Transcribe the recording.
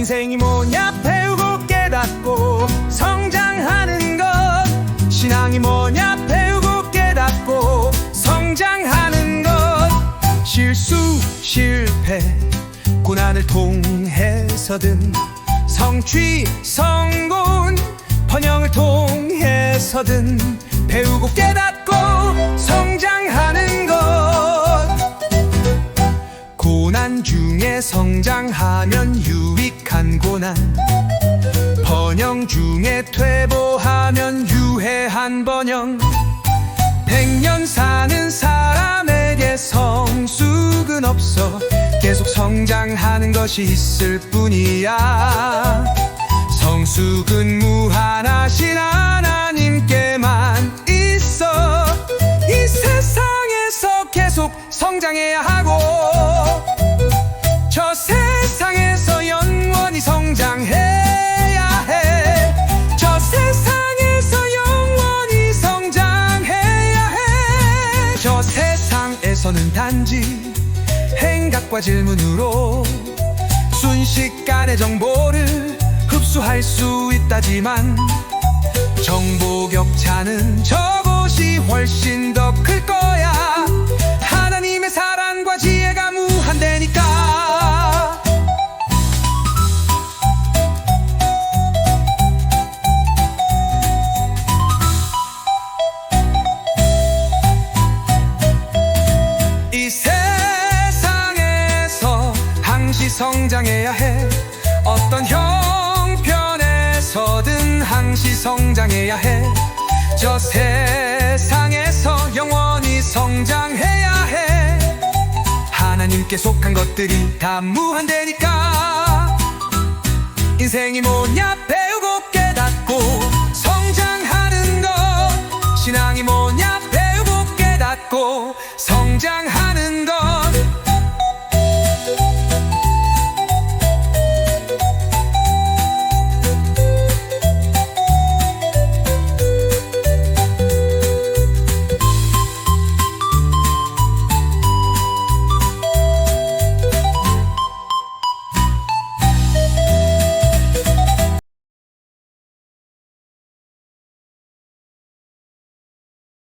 인생이 뭐냐 배우고 깨닫고 성장하는 것. 신앙이 뭐냐 배우고 깨닫고 성장하는 것. 실수 실패 고난을 통해서든 성취 성공 번영을 통해서든 배우고 깨닫고 고난 중에 성장하면 유익한 고난. 번영 중에 퇴보하면 유해한 번영. 백년 사는 사람에게 성숙은 없어. 계속 성장하는 것이 있을 뿐이야. 성숙은 무한하신 하나님께만 있어. 이 세상에서 계속 성장해야 하고 단지 행각과 질문으로 순식간에 정보를 흡수할 수 있다지만 정보 격차는 저곳이 훨씬 더 성장해야 해. 어떤 형편에서든 항시 성장해야 해 저 세상에서 영원히 성장해야 해. 하나님께 속한 것들이 다 무한대니까. 인생이 뭐냐? 배우고 깨닫고 성장하는 것. 신앙이 뭐